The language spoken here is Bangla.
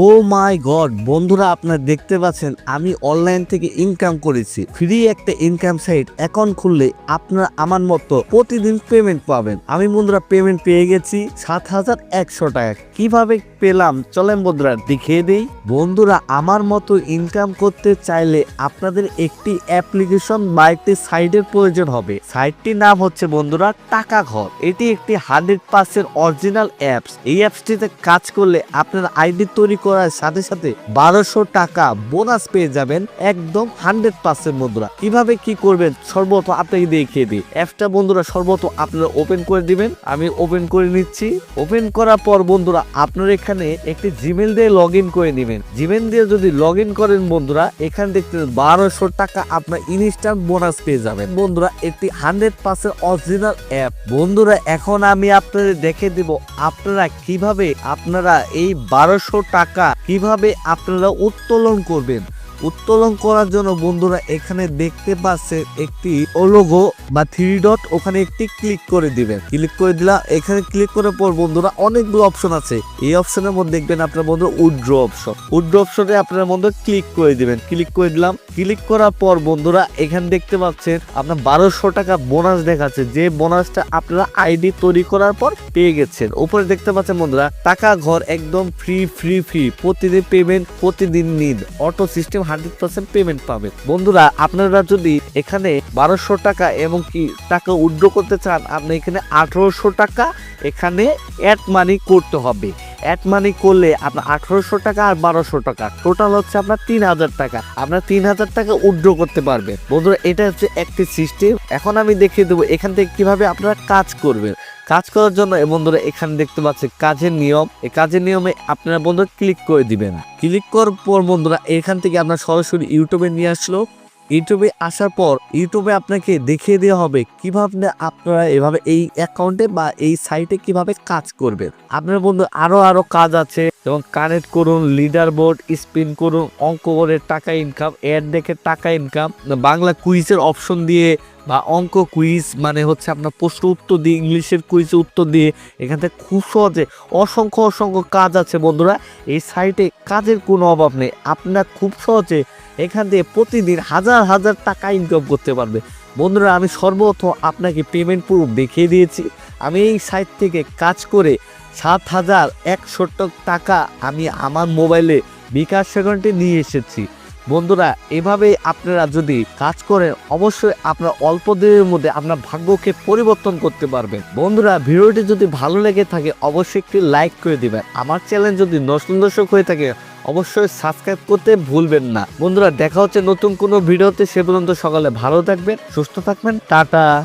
ও মাই গড, বন্ধুরা আপনারা দেখতে পাচ্ছেন, আমি অনলাইন থেকে ইনকাম করেছি। ফ্রি একটা ইনকাম সাইট অ্যাকাউন্ট খুললে আপনারা আমার মতো প্রতিদিন পেমেন্ট পাবেন। আমি বন্ধুরা পেমেন্ট পেয়ে গেছি সাত হাজার একশো টাকা। কীভাবে পেলাম? চলেন বন্ধুরা, দেখিয়ে দিই। বন্ধুরা, আমার মতো ইনকাম করতে চাইলে আপনাদের একটি অ্যাপ্লিকেশন বা একটি সাইটের প্রয়োজন হবে। সাইটটির নাম হচ্ছে বন্ধুরা টাকা ঘর। এটি একটি হান্ড্রেড পার্সেন্ট অরিজিনাল অ্যাপস এই অ্যাপসটিতে কাজ করলে আপনার আইডি তৈরি করার সাথে সাথে বারোশো টাকা বোনাস পেয়ে যাবেন একদম হান্ড্রেড পার্সেন্ট বন্ধুরা। কীভাবে কি করবেন সর্বত আপনাকে দেখিয়ে দিই। অ্যাপটা বন্ধুরা সর্বত আপনারা ওপেন করে দিবেন, আমি ওপেন করে নিচ্ছি। ওপেন করার পর বন্ধুরা আপনার এখানে একটি জিমেল দিয়ে লগ করে নেবেন। জিমেল দিয়ে যদি লগ করেন বন্ধুরা, এখানে দেখতে বারোশো টাকা আপনার ইনস্ট্যান্ট বোনাস পেয়ে যাবেন। বন্ধুরা, একটি হান্ড্রেড পার্সেন্ট অরিজিনাল অ্যাপ বন্ধুরা, এখন আমি আপনাদের দেখে দিব আপনারা কীভাবে আপনারা এই বারোশো টাকা কীভাবে আপনারা উত্তোলন করবেন? উত্তোলন করার জন্য বন্ধুরা এখানে দেখতে পাচ্ছেন একটি লোগো বা থ্রি ডট ওখানে একটি ক্লিক করে দিবেন। ক্লিক করে দিলা, এখানে ক্লিক করার পর বন্ধুরা অনেকগুলো অপশন আছে। এই অপশনের মধ্যে দেখবেন আপনার বন্ধু উইড্রো অপশন উইড্রো অপশনে আপনার বন্ধু ক্লিক করে দিবেন। ক্লিক করে দিলাম। ক্লিক করার পর বন্ধুরা এখানে দেখতে পাচ্ছেন আপনার বারোশো টাকা বোনাস দেখাচ্ছে। যে বোনাসটা আপনারা আইডি তৈরি করার পর পেয়ে গেছেন। উপরে দেখতে পাচ্ছেন বন্ধুরা, টাকা ঘর একদম ফ্রি ফ্রি ফ্রি প্রতিদিন পেমেন্ট প্রতিদিন নিন auto system hundred percent payment পাবেন। বন্ধুরা, আপনারা যদি এখানে বারোশো টাকা এবং কি টাকা উইড্রো করতে চান, আপনি এখানে আঠারোশো টাকা এখানে অ্যাড মানি করতে হবে। অ্যাড মানি করলে আপনার আঠারোশো টাকা আর বারোশো টাকা। টোটাল হচ্ছে আপনার তিন হাজার টাকা। আপনার তিন হাজার টাকা উইড্রো করতে পারবেন। বন্ধুরা, এটা হচ্ছে একটি সিস্টেম এখন আমি দেখিয়ে দেবো এখান থেকে কীভাবে আপনারা কাজ করবেন। কাজ করার জন্য বন্ধুরা এখানে দেখতে পাচ্ছেন কাজের নিয়ম। এই কাজের নিয়মে আপনারা বন্ধুরা ক্লিক করে দিবেন। ক্লিক করার পর বন্ধুরা এখান থেকে আপনার সরাসরি ইউটিউবে নিয়ে আসলো। ইউটিউবে আসার পর ইউটিউবে আপনাকে দেখিয়ে দেওয়া হবে কীভাবে আপনারা এভাবে এই অ্যাকাউন্টে বা এই সাইটে কীভাবে কাজ করবেন। আপনার বন্ধু আরও আরও কাজ আছে, যেমন কানেক্ট করুন লিডার বোর্ড স্পিন করুন অঙ্ক করে টাকা ইনকাম অ্যাড দেখে টাকা ইনকাম বাংলা কুইজের অপশন দিয়ে বা অঙ্ক কুইজ মানে হচ্ছে আপনার প্রশ্ন উত্তর দিয়ে, ইংলিশের কুইজের উত্তর দিয়ে, এখান থেকে খুব সহজে অসংখ্য অসংখ্য কাজ আছে বন্ধুরা। এই সাইটে কাজের কোনো অভাব নেই। আপনার খুব সহজে এখান থেকে প্রতিদিন হাজার হাজার টাকা ইনকাম করতে পারবে। বন্ধুরা, আমি সর্বপ্রথম আপনাকে পেমেন্ট প্রুফ দেখিয়ে দিয়েছি। আমি এই সাইট থেকে কাজ করে সাত হাজার একশো টাকা আমি আমার মোবাইলে বিকাশ সেকেন্ডে নিয়ে এসেছি। বন্ধুরা এভাবে আপনারা যদি কাজ করেন, অবশ্যই আপনার অল্প দিনের মধ্যে আপনার ভাগ্যকে পরিবর্তন করতে পারবেন। বন্ধুরা, ভিডিওটি যদি ভালো লেগে থাকে, অবশ্যই একটি লাইক করে দিবেন। আমার চ্যানেল যদি নতুন দর্শক হয়ে থাকে, অবশ্যই সাবস্ক্রাইব করতে ভুলবেন না। বন্ধুরা, দেখা হচ্ছে নতুন কোনো ভিডিওতে। সে পর্যন্ত সকালে ভালো থাকবেন, সুস্থ থাকবেন। টাটা!